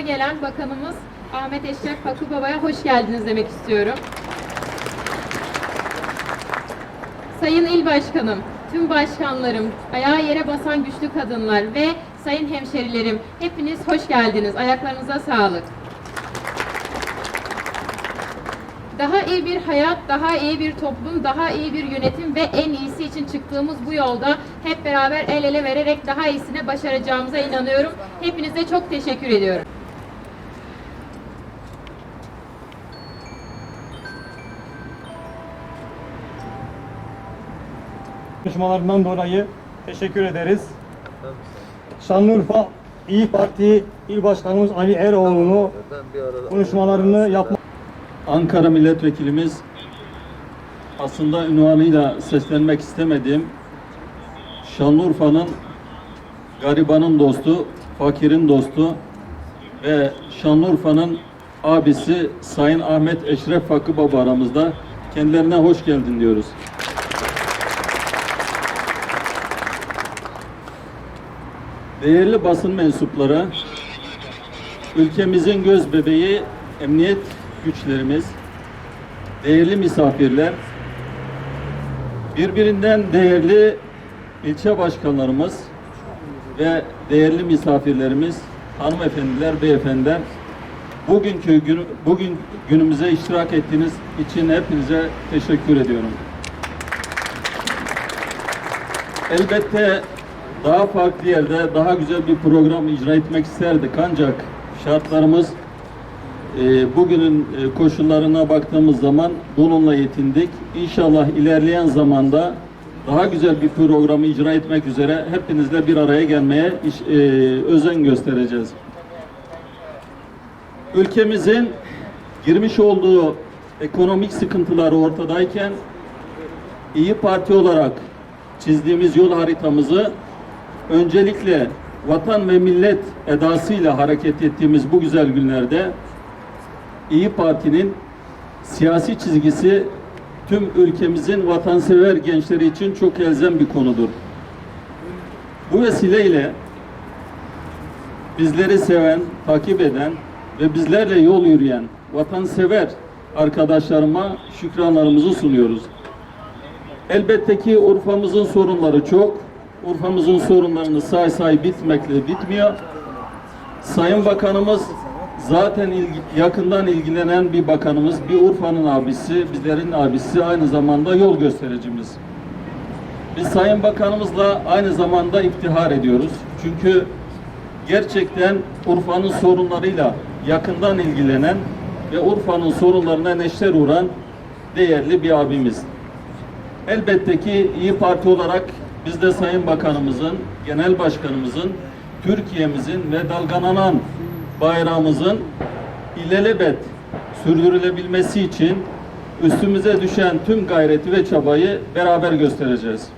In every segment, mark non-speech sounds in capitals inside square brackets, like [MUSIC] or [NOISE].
yanımıza gelen bakanımız Ahmet Eşref Baba'ya hoş geldiniz demek istiyorum. Sayın İl Başkanım, tüm başkanlarım, ayağa yere basan güçlü kadınlar ve sayın hemşerilerim, hepiniz hoş geldiniz. Ayaklarınıza sağlık. Daha iyi bir hayat, daha iyi bir toplum, daha iyi bir yönetim ve en iyisi için çıktığımız bu yolda hep beraber el ele vererek daha iyisine başaracağımıza inanıyorum. Hepinize çok teşekkür ediyorum. Konuşmalarından dolayı teşekkür ederiz. Şanlıurfa İyi Parti İl Başkanımız Ali Eroğlu'nu konuşmalarını yapma Ankara milletvekilimiz aslında ünvanıyla seslenmek istemediğim Şanlıurfa'nın garibanın dostu, fakirin dostu ve Şanlıurfa'nın abisi Sayın Ahmet Eşref Fakı Baba aramızda. Kendilerine hoş geldin diyoruz. Değerli basın mensupları, ülkemizin göz bebeği emniyet güçlerimiz, değerli misafirler, birbirinden değerli ilçe başkanlarımız ve değerli misafirlerimiz, hanımefendiler, beyefendiler, bugünkü gün, bugün günümüze iştirak ettiğiniz için hepinize teşekkür ediyorum. Elbette daha farklı yerde daha güzel bir program icra etmek isterdik ancak şartlarımız e, bugünün e, koşullarına baktığımız zaman bununla yetindik. İnşallah ilerleyen zamanda daha güzel bir programı icra etmek üzere hepinizle bir araya gelmeye iş- e, özen göstereceğiz. Ülkemizin girmiş olduğu ekonomik sıkıntıları ortadayken İyi Parti olarak çizdiğimiz yol haritamızı öncelikle vatan ve millet edasıyla hareket ettiğimiz bu güzel günlerde İyi Parti'nin siyasi çizgisi tüm ülkemizin vatansever gençleri için çok elzem bir konudur. Bu vesileyle bizleri seven, takip eden ve bizlerle yol yürüyen vatansever arkadaşlarıma şükranlarımızı sunuyoruz. Elbette ki Urfa'mızın sorunları çok. Urfa'mızın sorunlarını say say bitmekle bitmiyor. Sayın Bakanımız zaten ilgi- yakından ilgilenen bir bakanımız, bir Urfa'nın abisi, bizlerin abisi, aynı zamanda yol göstericimiz. Biz Sayın Bakanımızla aynı zamanda iftihar ediyoruz. Çünkü gerçekten Urfa'nın sorunlarıyla yakından ilgilenen ve Urfa'nın sorunlarına neşter vuran değerli bir abimiz. Elbette ki İyi Parti olarak biz de Sayın Bakanımızın, Genel Başkanımızın, Türkiye'mizin ve dalgalanan bayrağımızın ilelebet sürdürülebilmesi için üstümüze düşen tüm gayreti ve çabayı beraber göstereceğiz.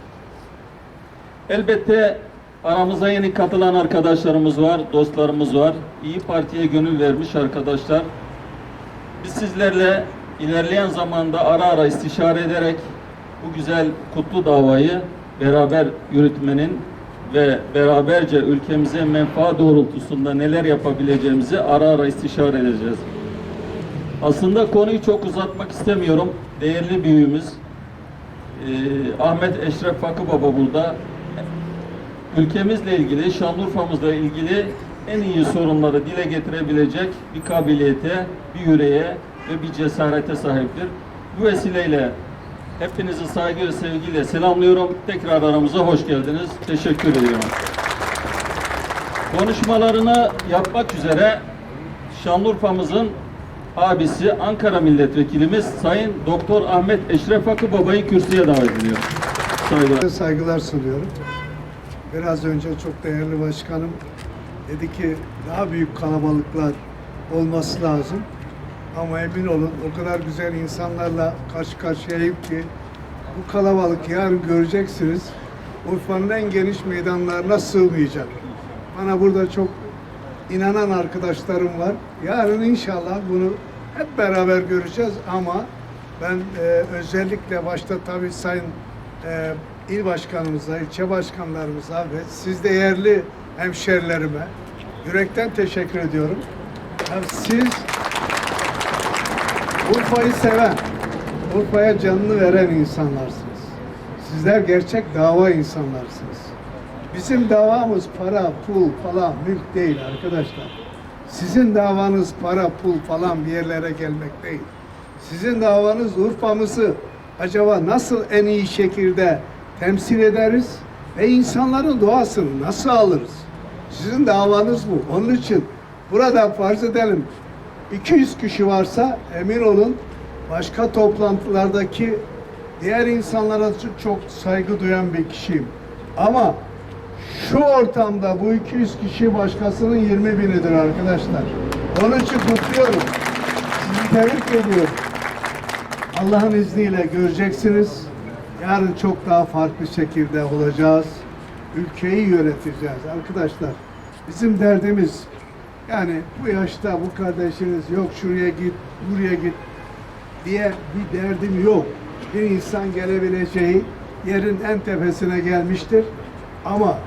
Elbette aramıza yeni katılan arkadaşlarımız var, dostlarımız var. İyi Parti'ye gönül vermiş arkadaşlar. Biz sizlerle ilerleyen zamanda ara ara istişare ederek bu güzel kutlu davayı beraber yürütmenin ve beraberce ülkemize menfaat doğrultusunda neler yapabileceğimizi ara ara istişare edeceğiz. Aslında konuyu çok uzatmak istemiyorum. Değerli büyüğümüz eee, Ahmet Eşref Fakı Baba burada. Ülkemizle ilgili, Şanlıurfa'mızla ilgili en iyi sorunları dile getirebilecek bir kabiliyete, bir yüreğe ve bir cesarete sahiptir. Bu vesileyle hepinizi saygı ve sevgiyle selamlıyorum. Tekrar aramıza hoş geldiniz. Teşekkür ediyorum. Konuşmalarını yapmak üzere Şanlıurfa'mızın abisi Ankara Milletvekilimiz Sayın Doktor Ahmet Eşref Akı Baba'yı kürsüye davet ediyorum. Saygılar. Saygılar sunuyorum. Biraz önce çok değerli başkanım dedi ki daha büyük kalabalıklar olması lazım. Ama emin olun o kadar güzel insanlarla karşı karşıyayım ki bu kalabalık yarın göreceksiniz. Urfa'nın en geniş meydanlarına sığmayacak. Bana burada çok inanan arkadaşlarım var. Yarın inşallah bunu hep beraber göreceğiz ama ben e, özellikle başta tabii Sayın e, il başkanımıza, ilçe başkanlarımıza ve siz değerli hemşerilerime yürekten teşekkür ediyorum. Siz Urfa'yı seven, Urfa'ya canını veren insanlarsınız. Sizler gerçek dava insanlarsınız. Bizim davamız para, pul falan, mülk değil arkadaşlar. Sizin davanız para, pul falan bir yerlere gelmek değil. Sizin davanız Urfa'mızı acaba nasıl en iyi şekilde temsil ederiz ve insanların duasını nasıl alırız? Sizin davanız bu. Onun için burada farz edelim 200 kişi varsa emin olun başka toplantılardaki diğer insanlara çok saygı duyan bir kişiyim. Ama şu ortamda bu 200 kişi başkasının 20 binidir arkadaşlar. Onun için kutluyorum. Sizi tebrik ediyorum. Allah'ın izniyle göreceksiniz. Yarın çok daha farklı şekilde olacağız. Ülkeyi yöneteceğiz arkadaşlar. Bizim derdimiz yani bu yaşta bu kardeşiniz yok şuraya git, buraya git diye bir derdim yok. Bir insan gelebileceği yerin en tepesine gelmiştir. Ama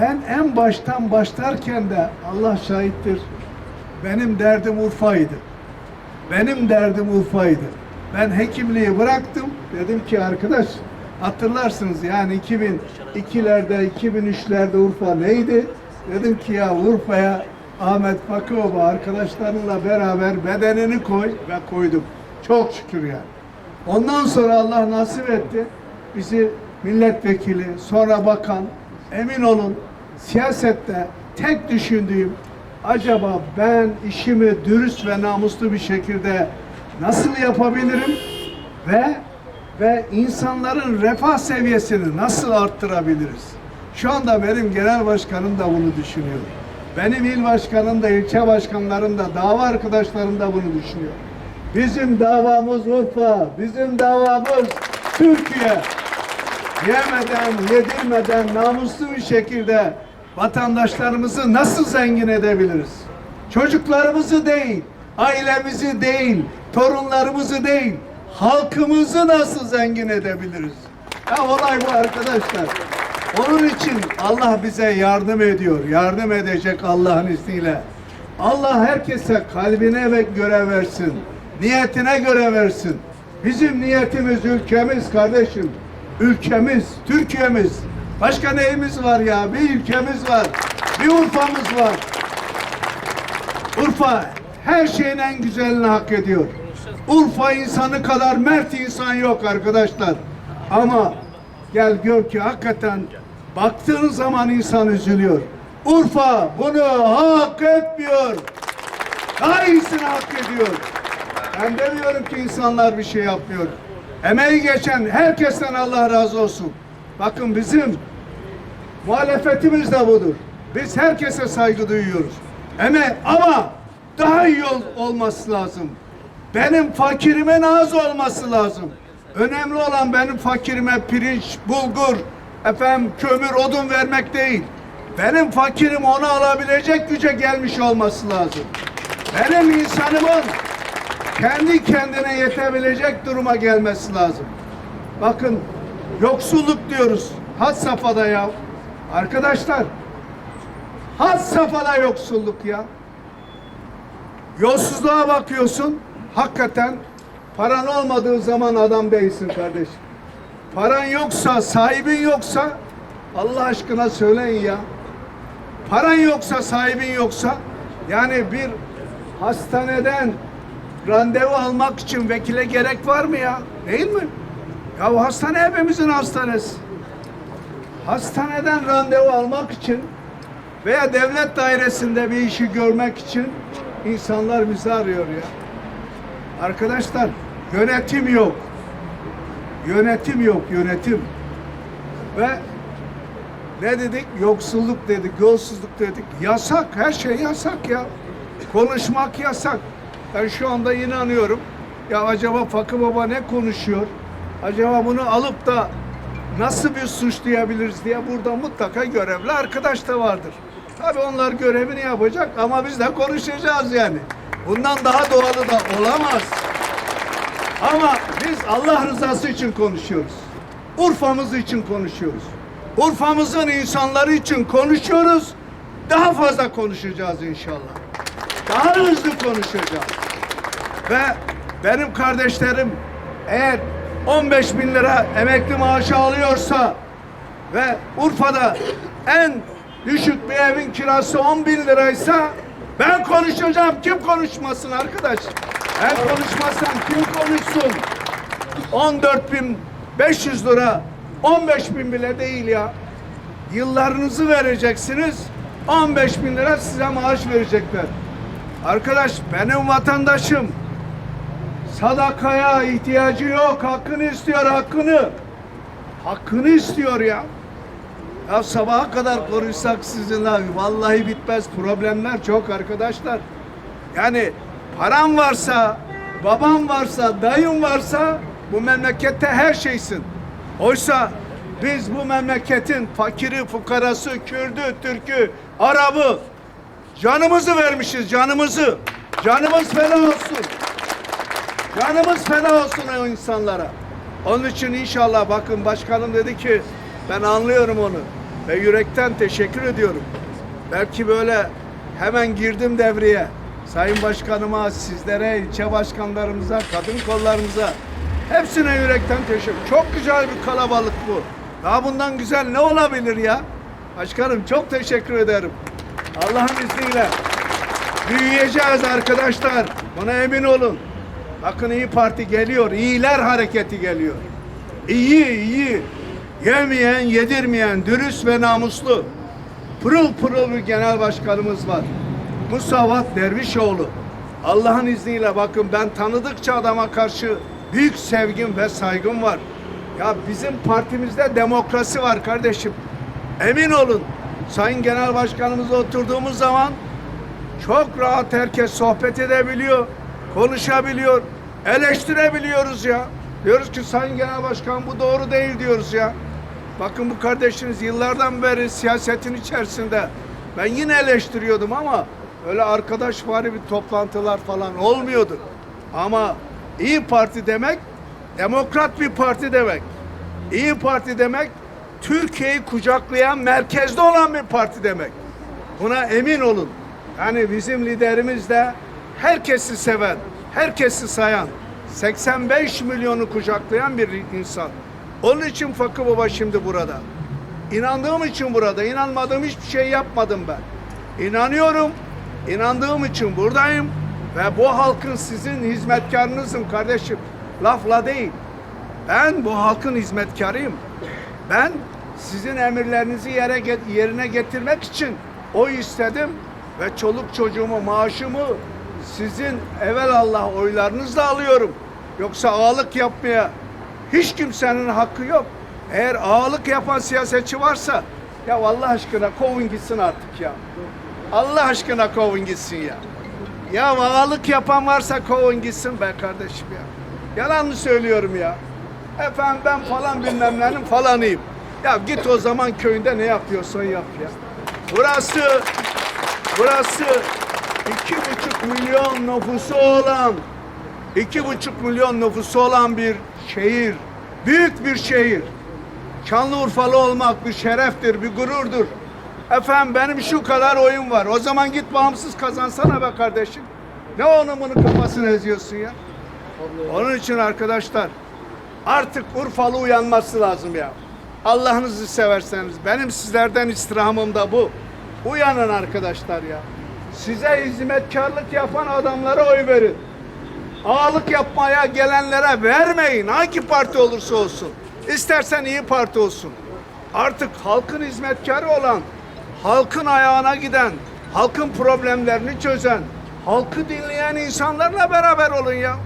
ben en baştan başlarken de Allah şahittir. Benim derdim Urfa'ydı. Benim derdim Urfa'ydı. Ben hekimliği bıraktım. Dedim ki arkadaş hatırlarsınız yani 2002'lerde 2003'lerde Urfa neydi? Dedim ki ya Urfa'ya Ahmet Fakıoğlu arkadaşlarınla beraber bedenini koy ve koydum. Çok şükür yani. Ondan sonra Allah nasip etti. Bizi milletvekili, sonra bakan, emin olun siyasette tek düşündüğüm acaba ben işimi dürüst ve namuslu bir şekilde nasıl yapabilirim ve ve insanların refah seviyesini nasıl arttırabiliriz? Şu anda benim genel başkanım da bunu düşünüyor. Benim il başkanım da, ilçe başkanlarım da, dava arkadaşlarım da bunu düşünüyor. Bizim davamız Urfa, bizim davamız Türkiye. Yemeden, yedirmeden, namuslu bir şekilde vatandaşlarımızı nasıl zengin edebiliriz? Çocuklarımızı değil, ailemizi değil, torunlarımızı değil, halkımızı nasıl zengin edebiliriz? Ya olay bu arkadaşlar. Onun için Allah bize yardım ediyor. Yardım edecek Allah'ın izniyle. Allah herkese kalbine ve göre versin. Niyetine göre versin. Bizim niyetimiz ülkemiz kardeşim. Ülkemiz, Türkiye'miz. Başka neyimiz var ya? Bir ülkemiz var. Bir Urfa'mız var. Urfa her şeyin en güzelini hak ediyor. Urfa insanı kadar mert insan yok arkadaşlar. Ama gel gör ki hakikaten baktığın zaman insan üzülüyor. Urfa bunu hak etmiyor. Daha iyisini hak ediyor. Ben demiyorum ki insanlar bir şey yapmıyor. Emeği geçen herkesten Allah razı olsun. Bakın bizim muhalefetimiz de budur. Biz herkese saygı duyuyoruz. Eme ama daha iyi ol- olması lazım. Benim fakirimin az olması lazım. Önemli olan benim fakirime pirinç, bulgur, efendim kömür, odun vermek değil. Benim fakirim onu alabilecek güce gelmiş olması lazım. Benim insanımın kendi kendine yetebilecek duruma gelmesi lazım. Bakın yoksulluk diyoruz. Had safhada ya. Arkadaşlar had safhada yoksulluk ya. Yolsuzluğa bakıyorsun. Hakikaten paran olmadığı zaman adam değilsin kardeşim. Paran yoksa, sahibin yoksa Allah aşkına söyleyin ya. Paran yoksa, sahibin yoksa yani bir hastaneden randevu almak için vekile gerek var mı ya? Değil mi? Ya bu hastane hepimizin hastanesi. Hastaneden randevu almak için veya devlet dairesinde bir işi görmek için insanlar bizi arıyor ya. Arkadaşlar yönetim yok. Yönetim yok, yönetim. Ve ne dedik? Yoksulluk dedik, yolsuzluk dedik. Yasak, her şey yasak ya. Konuşmak yasak. Ben şu anda inanıyorum. Ya acaba Fakı Baba ne konuşuyor? Acaba bunu alıp da nasıl bir suçlayabiliriz diye burada mutlaka görevli arkadaş da vardır. Tabii onlar görevini yapacak ama biz de konuşacağız yani. Bundan daha doğalı da olamaz. Ama biz Allah rızası için konuşuyoruz. Urfa'mız için konuşuyoruz. Urfa'mızın insanları için konuşuyoruz. Daha fazla konuşacağız inşallah. Daha hızlı konuşacağım. Ve benim kardeşlerim eğer 15 bin lira emekli maaşı alıyorsa ve Urfa'da en düşük bir evin kirası 10 bin liraysa ben konuşacağım. Kim konuşmasın arkadaş? Ben konuşmazsam kim konuşsun? 14.500 lira 15 bin bile değil ya. Yıllarınızı vereceksiniz. 15 bin lira size maaş verecekler. Arkadaş benim vatandaşım sadakaya ihtiyacı yok. Hakkını istiyor hakkını. Hakkını istiyor ya. Ya sabaha kadar konuşsak sizinle vallahi bitmez. Problemler çok arkadaşlar. Yani param varsa, babam varsa, dayım varsa bu memlekette her şeysin. Oysa biz bu memleketin fakiri, fukarası, Kürdü, Türkü, Arabı canımızı vermişiz, canımızı. Canımız feda olsun. Canımız feda olsun o insanlara. Onun için inşallah bakın başkanım dedi ki ben anlıyorum onu ve yürekten teşekkür ediyorum. Belki böyle hemen girdim devreye. Sayın Başkanıma, sizlere, ilçe başkanlarımıza, kadın kollarımıza hepsine yürekten teşekkür. Çok güzel bir kalabalık bu. Daha bundan güzel ne olabilir ya? Başkanım çok teşekkür ederim. Allah'ın izniyle büyüyeceğiz arkadaşlar. Buna emin olun. Bakın İyi Parti geliyor. İyiler hareketi geliyor. İyi iyi. Yemeyen, yedirmeyen, dürüst ve namuslu. Pırıl pırıl bir genel başkanımız var. Musavat Dervişoğlu. Allah'ın izniyle bakın ben tanıdıkça adama karşı büyük sevgim ve saygım var. Ya bizim partimizde demokrasi var kardeşim. Emin olun. Sayın Genel Başkanımızla oturduğumuz zaman çok rahat herkes sohbet edebiliyor, konuşabiliyor, eleştirebiliyoruz ya. Diyoruz ki Sayın Genel Başkan bu doğru değil diyoruz ya. Bakın bu kardeşiniz yıllardan beri siyasetin içerisinde. Ben yine eleştiriyordum ama öyle arkadaş var bir toplantılar falan olmuyordu. Ama İyi Parti demek demokrat bir parti demek. İyi Parti demek Türkiye'yi kucaklayan, merkezde olan bir parti demek. Buna emin olun. Yani bizim liderimiz de herkesi seven, herkesi sayan, 85 milyonu kucaklayan bir insan. Onun için Fakı Baba şimdi burada. İnandığım için burada. İnanmadığım hiçbir şey yapmadım ben. İnanıyorum. İnandığım için buradayım. Ve bu halkın sizin hizmetkarınızım kardeşim. Lafla değil. Ben bu halkın hizmetkarıyım. Ben sizin emirlerinizi yere yerine getirmek için o istedim ve çoluk çocuğumu, maaşımı sizin evelallah oylarınızla alıyorum. Yoksa ağalık yapmaya hiç kimsenin hakkı yok. Eğer ağalık yapan siyasetçi varsa ya Allah aşkına kovun gitsin artık ya. Allah aşkına kovun gitsin ya. Ya ağalık yapan varsa kovun gitsin be kardeşim ya. Yalan mı söylüyorum ya? Efendim ben falan bilmem nenin falanıyım. Ya git o zaman köyünde ne yapıyorsan yap ya. Burası, burası iki buçuk milyon nüfusu olan, iki buçuk milyon nüfusu olan bir şehir. Büyük bir şehir. Şanlıurfalı olmak bir şereftir, bir gururdur. Efendim benim şu kadar oyun var. O zaman git bağımsız kazansana be kardeşim. Ne onun bunun kafasını eziyorsun ya? Onun için arkadaşlar artık Urfalı uyanması lazım ya. Allah'ınızı severseniz benim sizlerden istirhamım da bu. Uyanın arkadaşlar ya. Size hizmetkarlık yapan adamlara oy verin. Ağalık yapmaya gelenlere vermeyin. Hangi parti olursa olsun. İstersen iyi parti olsun. Artık halkın hizmetkarı olan, halkın ayağına giden, halkın problemlerini çözen, halkı dinleyen insanlarla beraber olun ya.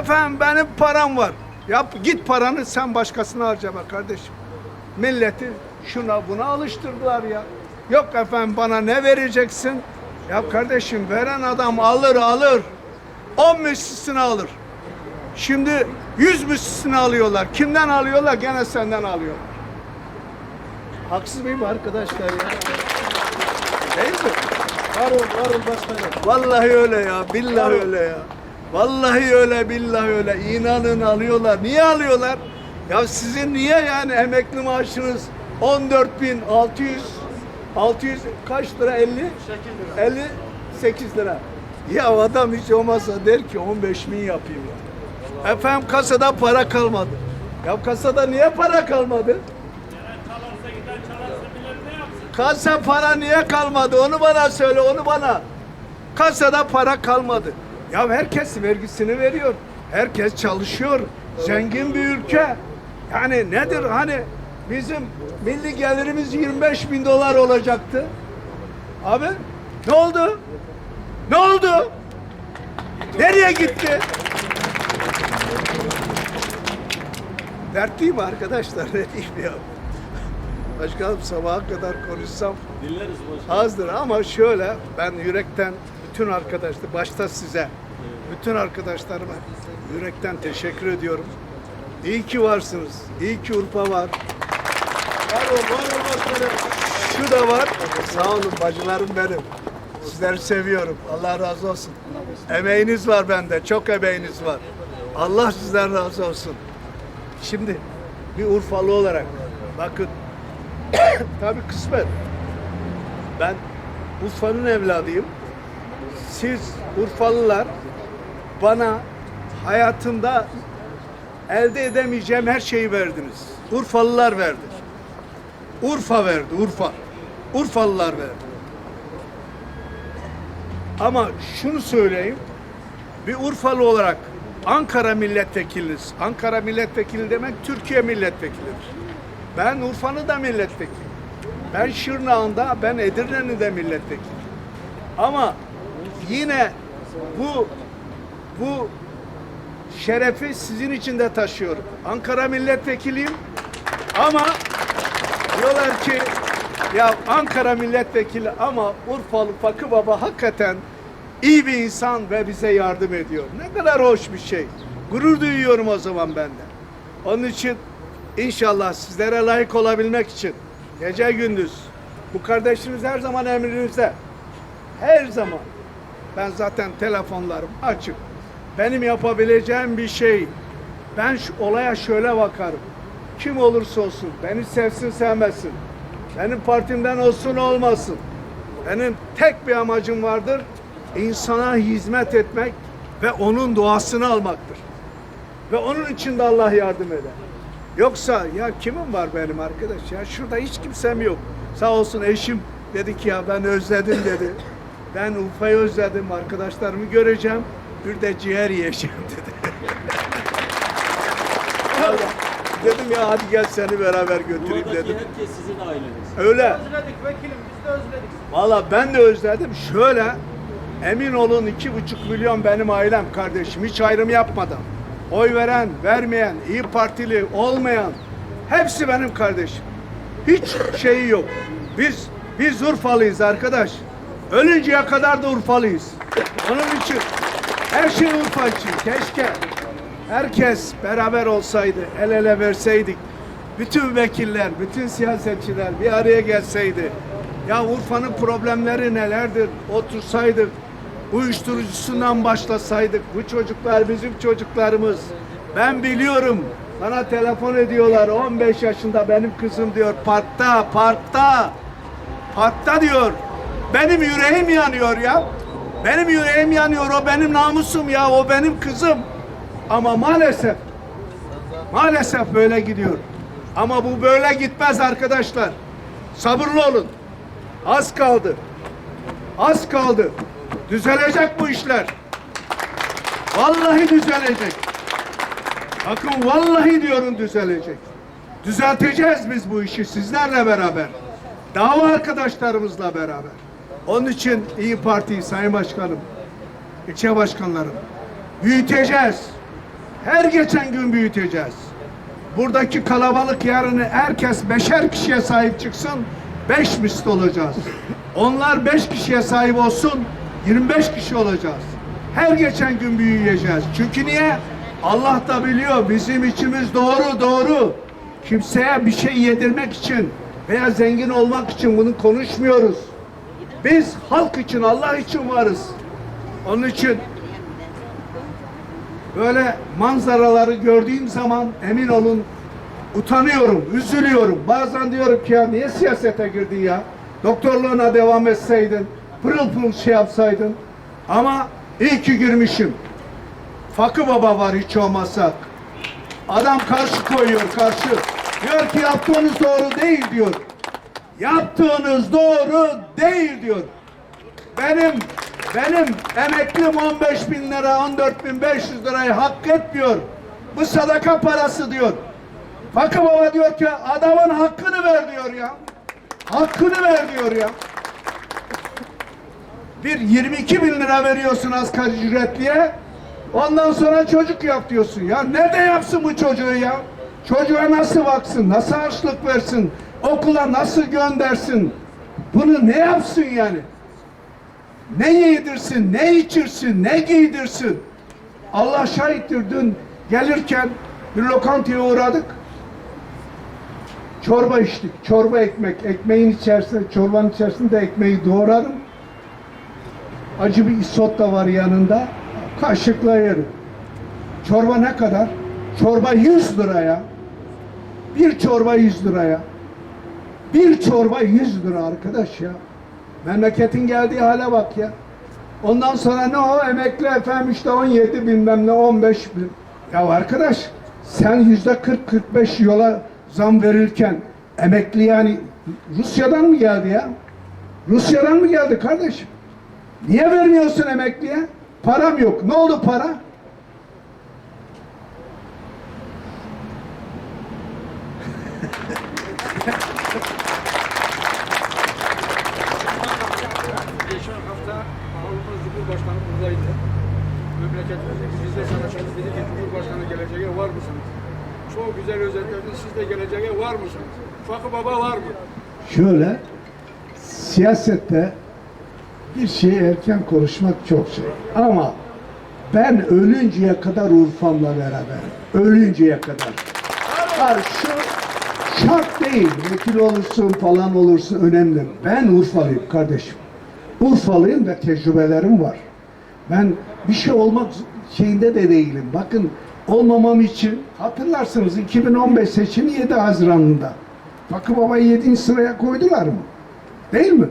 Efendim benim param var. Yap git paranı sen başkasına harca be kardeşim. Milleti şuna buna alıştırdılar ya. Yok efendim bana ne vereceksin? Ya kardeşim veren adam alır alır. 10 müslüsünü alır. Şimdi 100 müslüsünü alıyorlar. Kimden alıyorlar? Gene senden alıyorlar. Haksız mıyım arkadaşlar ya? Değil mi? Var ol, var ol başkanım. Vallahi öyle ya, billahi öyle ya. Vallahi öyle, billahi öyle. İnanın alıyorlar. Niye alıyorlar? Ya sizin niye yani emekli maaşınız 14.600 600 kaç lira 50? 58 lira. Ya adam hiç olmazsa der ki 15 bin yapayım ya. Efendim kasada para kalmadı. Ya kasada niye para kalmadı? Kasa para niye kalmadı? Onu bana söyle, onu bana. Kasada para kalmadı. Ya herkes vergisini veriyor. Herkes çalışıyor. Zengin bir ülke. Yani nedir hani bizim milli gelirimiz 25 bin dolar olacaktı. Abi ne oldu? Ne oldu? Nereye gitti? Dertliyim arkadaşlar [LAUGHS] ne diyeyim ya. Başkanım sabaha kadar konuşsam Dinleriz başkanım. azdır ama şöyle ben yürekten bütün arkadaşlar başta size bütün arkadaşlarıma yürekten teşekkür ediyorum. İyi ki varsınız. İyi ki Urfa var. Var ol, var ol başkanım. Şu da var. Sağ olun bacılarım benim. Sizleri seviyorum. Allah razı olsun. Emeğiniz var bende. Çok emeğiniz var. Allah sizden razı olsun. Şimdi bir Urfalı olarak bakın [COUGHS] tabii kısmet. Ben Urfa'nın evladıyım. Siz Urfalılar bana hayatımda elde edemeyeceğim her şeyi verdiniz. Urfalılar verdi. Urfa verdi, Urfa. Urfalılar verdi. Ama şunu söyleyeyim. Bir Urfalı olarak Ankara milletvekiliniz. Ankara milletvekili demek Türkiye milletvekilidir. Ben Urfa'nın da milletvekili. Ben Şırnak'ın da, ben Edirne'nin de milletvekili. Ama yine bu bu şerefi sizin için de taşıyorum. Ankara milletvekiliyim ama diyorlar ki ya Ankara milletvekili ama Urfalı Fakı Baba hakikaten iyi bir insan ve bize yardım ediyor. Ne kadar hoş bir şey. Gurur duyuyorum o zaman ben de. Onun için inşallah sizlere layık olabilmek için gece gündüz bu kardeşiniz her zaman emrinizde. Her zaman. Ben zaten telefonlarım açık. Benim yapabileceğim bir şey. Ben şu olaya şöyle bakarım. Kim olursa olsun, beni sevsin sevmesin. Benim partimden olsun olmasın. Benim tek bir amacım vardır. insana hizmet etmek ve onun duasını almaktır. Ve onun için de Allah yardım eder. Yoksa ya kimim var benim arkadaş ya şurada hiç kimsem yok. Sağ olsun eşim dedi ki ya ben özledim dedi. [LAUGHS] Ben Urfa'yı özledim arkadaşlarımı göreceğim. Bir de ciğer yiyeceğim [LAUGHS] dedi. [LAUGHS] Dedim ya hadi gel seni beraber götüreyim Buradaki dedim. herkes sizin aileniz. Öyle. Özledik vekilim, biz de özledik. Valla ben de özledim. Şöyle emin olun iki buçuk milyon benim ailem kardeşim hiç ayrım yapmadan. Oy veren, vermeyen, iyi Partili, olmayan hepsi benim kardeşim. Hiç şeyi yok. Biz biz Urfalıyız arkadaş. Ölünceye kadar da Urfalıyız. Onun için her şey Urfa için. Keşke herkes beraber olsaydı, el ele verseydik. Bütün vekiller, bütün siyasetçiler bir araya gelseydi. Ya Urfa'nın problemleri nelerdir? Otursaydık, uyuşturucusundan başlasaydık. Bu çocuklar bizim çocuklarımız. Ben biliyorum. Bana telefon ediyorlar. 15 yaşında benim kızım diyor. Parkta, parkta. Parkta diyor. Benim yüreğim yanıyor ya. Benim yüreğim yanıyor. O benim namusum ya. O benim kızım. Ama maalesef Maalesef böyle gidiyor. Ama bu böyle gitmez arkadaşlar. Sabırlı olun. Az kaldı. Az kaldı. Düzelecek bu işler. Vallahi düzelecek. Bakın vallahi diyorum düzelecek. Düzelteceğiz biz bu işi sizlerle beraber. Dava arkadaşlarımızla beraber. Onun için İyi Parti Sayın Başkanım, ilçe başkanlarım büyüteceğiz. Her geçen gün büyüteceğiz. Buradaki kalabalık yarını herkes beşer kişiye sahip çıksın, beş misli olacağız. Onlar beş kişiye sahip olsun, 25 kişi olacağız. Her geçen gün büyüyeceğiz. Çünkü niye? Allah da biliyor bizim içimiz doğru doğru. Kimseye bir şey yedirmek için veya zengin olmak için bunu konuşmuyoruz. Biz halk için, Allah için varız. Onun için böyle manzaraları gördüğüm zaman emin olun utanıyorum, üzülüyorum. Bazen diyorum ki ya niye siyasete girdin ya? Doktorluğuna devam etseydin, pırıl pırıl şey yapsaydın. Ama İyi ki girmişim. Fakı baba var hiç olmazsa. Adam karşı koyuyor karşı. Diyor ki yaptığınız doğru değil diyor. Yaptığınız doğru değil diyor. Benim benim emeklim 15 bin lira 14 bin 500 lirayı hak etmiyor. Bu sadaka parası diyor. Fakı baba diyor ki adamın hakkını ver diyor ya. Hakkını ver diyor ya. Bir 22 bin lira veriyorsun asgari ücretliye. Ondan sonra çocuk yap diyorsun ya. Nerede yapsın bu çocuğu ya? Çocuğa nasıl baksın? Nasıl harçlık versin? Okula nasıl göndersin? Bunu ne yapsın yani? Ne yedirsin, ne içirsin, ne giydirsin? Allah şahittir dün gelirken bir lokantaya uğradık. Çorba içtik. Çorba ekmek. Ekmeğin içerisinde, çorbanın içerisinde ekmeği doğrarım. Acı bir isot da var yanında. Kaşıkla yerim. Çorba ne kadar? Çorba 100 liraya. Bir çorba 100 liraya. Bir çorba 100 lira arkadaş ya. Memleketin geldiği hale bak ya. Ondan sonra ne o emekli efendim işte 17 bilmem ne 15 bin. Ya arkadaş sen yüzde 40-45 yola zam verirken emekli yani Rusya'dan mı geldi ya? Rusya'dan mı geldi kardeşim? Niye vermiyorsun emekliye? Param yok. Ne oldu para? Geçen hafta Avrupa Cumhurbaşkanı buradaydı. Memleketimizdeki biz de sanatçımız dedi ki Cumhurbaşkanı geleceğe var mısınız? Çok güzel özetledin. Siz de geleceğe var mısınız? Fakı baba var mı? Şöyle siyasette bir şeyi erken konuşmak çok şey. Ama ben ölünceye kadar Urfa'mla beraber. Ölünceye kadar. Ha, şu şart değil. Vekil olursun falan olursun önemli. Ben Urfalıyım kardeşim. Urfalıyım ve tecrübelerim var. Ben bir şey olmak şeyinde de değilim. Bakın olmamam için hatırlarsınız 2015 seçimi 7 Haziran'ında. Fakı Baba'yı 7. sıraya koydular mı? Değil mi?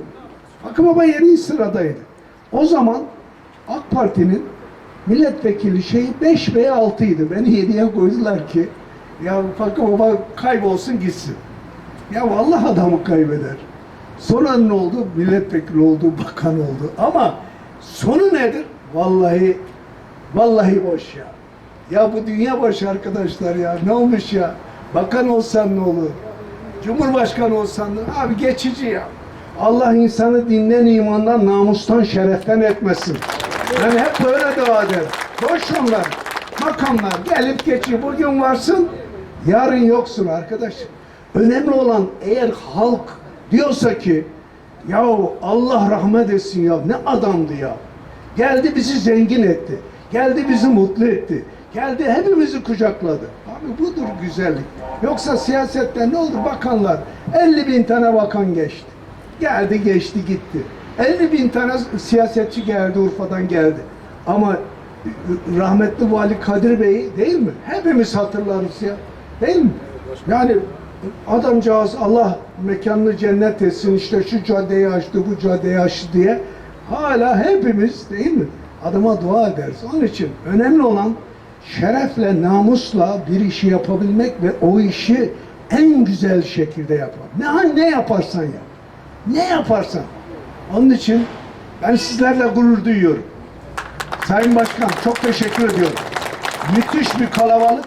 Fakı Baba 7. sıradaydı. O zaman AK Parti'nin milletvekili şeyi 5 veya 6 idi. Beni 7'ye koydular ki ya Fakı Baba kaybolsun gitsin. Ya vallahi adamı kaybeder. Sonra ne oldu? Milletvekili oldu, bakan oldu. Ama sonu nedir? Vallahi vallahi boş ya. Ya bu dünya boş arkadaşlar ya. Ne olmuş ya? Bakan olsan ne olur? Cumhurbaşkanı olsan ne? Abi geçici ya. Allah insanı dinden, imandan, namustan, şereften etmesin. Ben hep böyle dua ederim. Boş onlar. Makamlar gelip geçiyor. Bugün varsın, yarın yoksun arkadaş. Önemli olan eğer halk diyorsa ki yahu Allah rahmet etsin ya ne adamdı ya. Geldi bizi zengin etti. Geldi bizi mutlu etti. Geldi hepimizi kucakladı. Abi budur güzellik. Yoksa siyasette ne olur bakanlar 50 bin tane bakan geçti. Geldi geçti gitti. 50 bin tane siyasetçi geldi Urfa'dan geldi. Ama rahmetli Vali Kadir Bey değil mi? Hepimiz hatırlarız ya. Değil mi? Yani adamcağız Allah mekanını cennet etsin işte şu caddeyi açtı bu caddeyi açtı diye hala hepimiz değil mi? Adama dua ederiz. Onun için önemli olan şerefle, namusla bir işi yapabilmek ve o işi en güzel şekilde yapmak. Ne, ne yaparsan yap. Ne yaparsan. Onun için ben sizlerle gurur duyuyorum. Sayın Başkan çok teşekkür ediyorum. Müthiş bir kalabalık,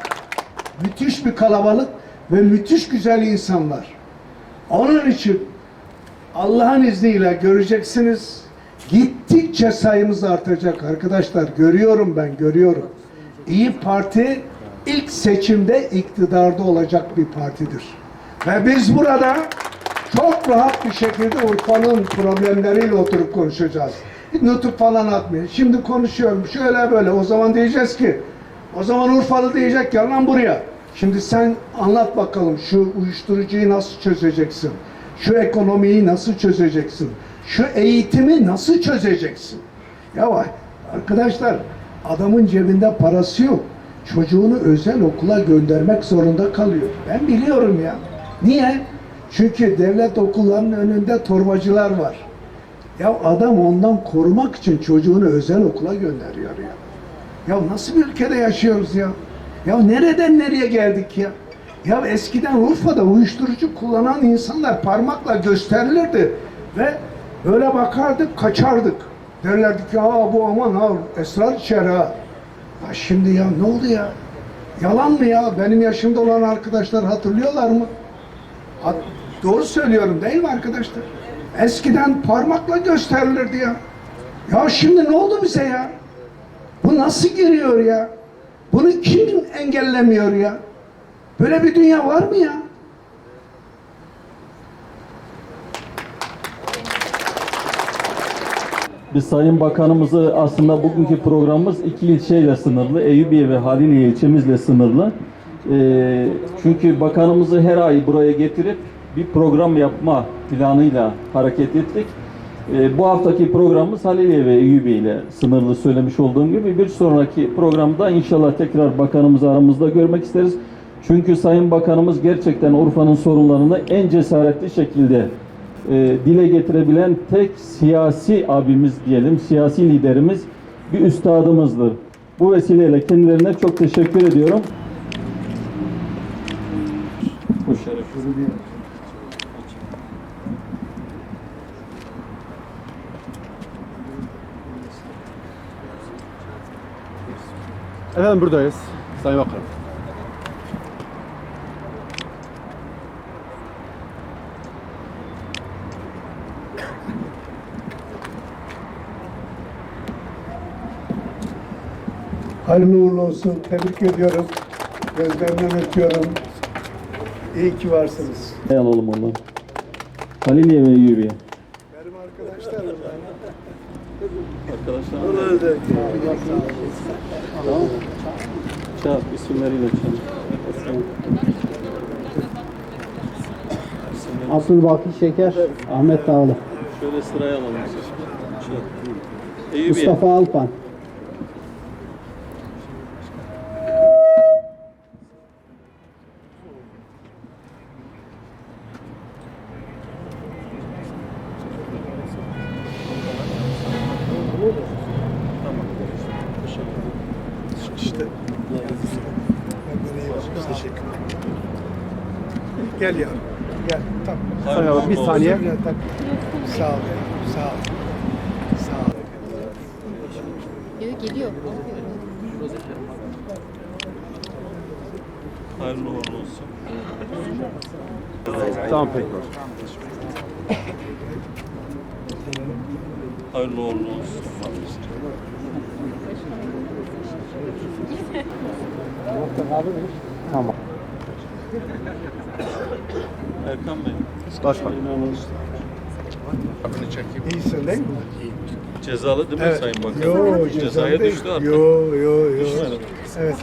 müthiş bir kalabalık ve müthiş güzel insanlar. Onun için Allah'ın izniyle göreceksiniz. Gittikçe sayımız artacak arkadaşlar. Görüyorum ben, görüyorum. İyi Parti ilk seçimde iktidarda olacak bir partidir. Ve biz burada çok rahat bir şekilde Urfa'nın problemleriyle oturup konuşacağız. Nutuk falan atmayın. Şimdi konuşuyorum şöyle böyle. O zaman diyeceğiz ki o zaman Urfalı diyecek ya lan buraya. Şimdi sen anlat bakalım şu uyuşturucuyu nasıl çözeceksin? Şu ekonomiyi nasıl çözeceksin? Şu eğitimi nasıl çözeceksin? Ya arkadaşlar adamın cebinde parası yok. Çocuğunu özel okula göndermek zorunda kalıyor. Ben biliyorum ya. Niye? Çünkü devlet okullarının önünde torbacılar var. Ya adam ondan korumak için çocuğunu özel okula gönderiyor ya. Ya nasıl bir ülkede yaşıyoruz ya? Ya nereden nereye geldik ya? Ya eskiden Urfa'da uyuşturucu kullanan insanlar parmakla gösterilirdi ve böyle bakardık kaçardık. Derlerdi ki ha bu aman ha esrar içer ha. Ya şimdi ya ne oldu ya? Yalan mı ya? Benim yaşımda olan arkadaşlar hatırlıyorlar mı? Doğru söylüyorum değil mi arkadaşlar? Eskiden parmakla gösterilirdi ya. Ya şimdi ne oldu bize ya? Bu nasıl giriyor ya? Bunu kim engellemiyor ya? Böyle bir dünya var mı ya? Biz Sayın Bakanımızı aslında bugünkü programımız iki ilçeyle sınırlı. Eyüpiye ve Haliliye ilçemizle sınırlı. Ee, çünkü bakanımızı her ay buraya getirip bir program yapma planıyla hareket ettik. Ee, bu haftaki programımız Haliliye ve Eyüpiye ile sınırlı söylemiş olduğum gibi bir sonraki programda inşallah tekrar bakanımızı aramızda görmek isteriz. Çünkü Sayın Bakanımız gerçekten Urfa'nın sorunlarını en cesaretli şekilde e, dile getirebilen tek siyasi abimiz diyelim, siyasi liderimiz bir üstadımızdır. Bu vesileyle kendilerine çok teşekkür ediyorum. Bu şeref. Efendim buradayız. Sayın Bakanım. Hayırlı uğurlu olsun. Tebrik ediyorum. Gözlerinden öpüyorum. İyi ki varsınız. Ne alalım ondan? Haliliye ve Eyüpiye. Benim arkadaşlarım. Arkadaşlar. Tamam. Çağır, isimleriyle çağır. Abdülbaki Şeker, Ahmet Dağlı, Şöyle sıraya alalım. Mustafa Alpan, Kendine iyi bak. Teşekkür ederim. Gel yavrum. Gel. Tamam. Sayın Bakanım bir saniye. Gel, tak. Sağ ol. yavrum, Sağ ol. Sağ ol. Geliyor. Hayırlı uğurlu olsun. Tamam peki. Hayırlı uğurlu olsun. Tamam. Erkan Bey. Başkan. İyisin değil mi? Cezalı değil mi Evet. Sayın Bakan? Yo, Cezaya düştü artık. Yo, yo, yo. Düşmedi. Evet.